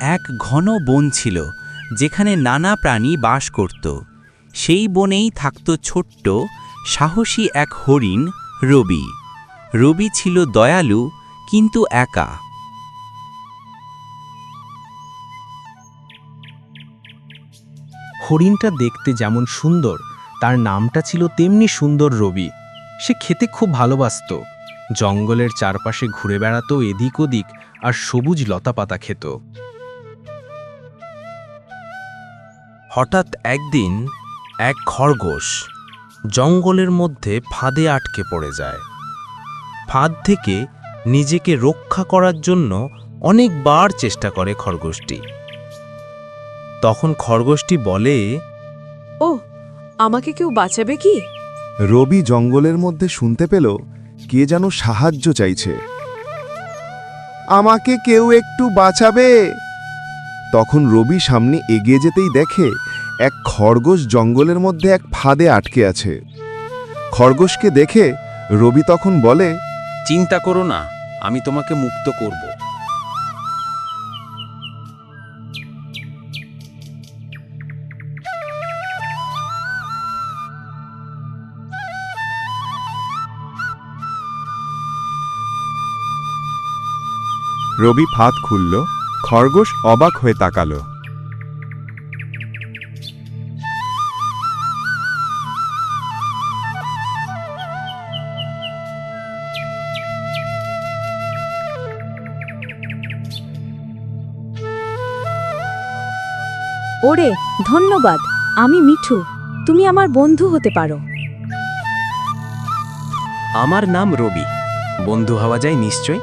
এক ঘন বন ছিল, যেখানে নানা প্রাণী বাস করত। সেই বনেই থাকত ছোট্ট, সাহসী এক হরিণ, রবি। রবি ছিল দয়ালু, কিন্তু একা। হরিণটা দেখতে যেমন সুন্দর, তার নামটা ছিল তেমনি সুন্দর রবি। সে খেতে খুব ভালোবাসত। জঙ্গলের চারপাশে ঘুরে বেড়াতো এদিক ওদিক আর সবুজ লতাপাতা খেত। হঠাৎ একদিন এক খরগোশ জঙ্গলের মধ্যে ফাঁদে আটকে পড়ে যায়। ফাঁদ থেকে নিজেকে রক্ষা করার জন্য অনেকবার চেষ্টা করে খরগোশটি। তখন খরগোশটি বলে ও আমাকে কেউ বাঁচাবে কি? রবি জঙ্গলের মধ্যে শুনতে পেল কে যেন সাহায্য চাইছে। আমাকে কেউ একটু বাঁচাবে? তখন রবি সামনে এগিয়ে যেতেই দেখে এক খরগোশ জঙ্গলের মধ্যে এক ফাঁদে আটকে আছে। খরগোশকে দেখে রবি তখন বলে, চিন্তা করো না, আমি তোমাকে মুক্ত করব। রবি ফাঁদ খুলল খরগোশ অবাক হয়ে তাকাল। ওরে ধন্যবাদ আমি মিঠু তুমি আমার বন্ধু হতে পারো। আমার নাম রবি বন্ধু হওয়া যায় নিশ্চয়